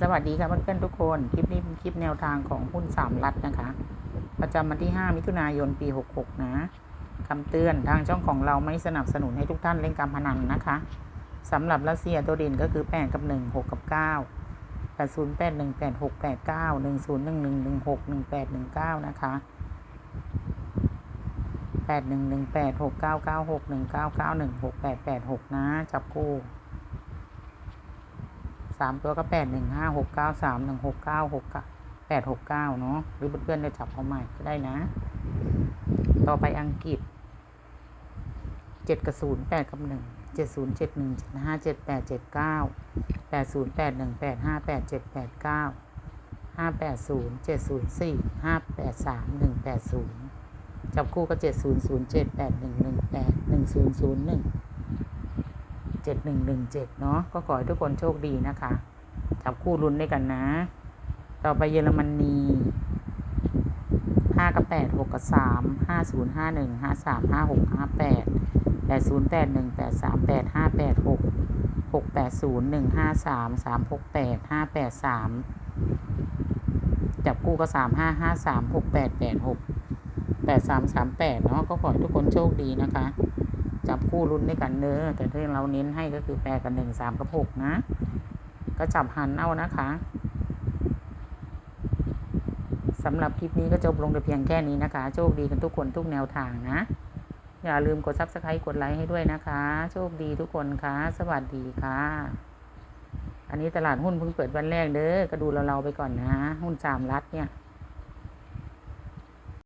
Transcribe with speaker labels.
Speaker 1: สวัสดีค่ะเพื่อนๆทุกคน คลิปนี้เป็นคลิปแนวทางของหุ้นสามรัฐนะคะ ประจำวันที่ 5 มิถุนายนปี 66 นะคำเตือนทางช่องของเราไม่สนับสนุนให้ทุกท่านเล่นการพนันนะคะสำหรับรัสเซียตัวเด่นก็คือ 8 กับ 1 6 กับ 9 8 0 8 1 8 6 8 9 1 0 1 1 1 6 1 8 1 9 นะคะ 8 1 1 8 6 9 9 6 1 9 9 1 6 8 8 6 นะ จับคู่ สามตัวก็แปดหนึ่งห้าหกเก้าสามหนึ่งหกเก้าหกแปดหกเก้าเนาะหรือเพื่อนๆจะจับเอาใหม่ก็ได้นะ ต่อไปอังกฤษเจ็ดกับศูนย์แปดกับหนึ่งเจ็ดศูนย์เจ็ดหนึ่งเจ็ดห้าเจ็ดแปดเจ็ดเก้าแปดศูนย์แปดหนึ่งแปดห้าแปดเจ็ดแปดเก้าห้าแปดศูนย์เจ็ดศูนย์สี่ห้าแปดสามหนึ่งแปดศูนย์จับคู่ก็เจ็ดศูนย์ศูนย์เจ็ดแปดหนึ่งหนึ่งแปดหนึ่งศูนย์ศูนย์หนึ่ง เจ็ดหนึ่งหนึ่งเจ็ดเนาะก็ขอให้ทุกคนโชคดีนะคะ จับคู่ลุ้นด้วยกันนะ ต่อไปเยอรมนีห้ากับแปดหกกับสามห้าศูนย์ห้าหนึ่งห้าสามห้าหกห้าแปดแปดศูนย์แปดหนึ่งแปดสามแปดห้าแปดหกหกแปดศูนย์หนึ่งห้าสามสามหกแปดห้าแปดสามจับคู่ก็สามห้าห้าสามหกแปดแปดหกแปดสามสามแปดเนาะก็ขอให้ทุกคนโชคดีนะคะ จับคู่ลุ้นด้วยกันเนอแต่ที่เราเน้นให้ก็คือแปดกับหนึ่งสามกับหกนะ ก็จับหันเอานะคะสำหรับคลิปนี้ก็จบลงแต่เพียงแค่นี้นะคะ โชคดีกันทุกคนทุกแนวทางนะ อย่าลืมกดซับสไครต์กดไลค์ให้ด้วยนะคะ โชคดีทุกคนคะสวัสดีค่ะ อันนี้ตลาดหุ้นเพิ่งเปิดวันแรกเด้อก็ดูเราๆไปก่อนนะ หุ้นสามรัฐเนี่ย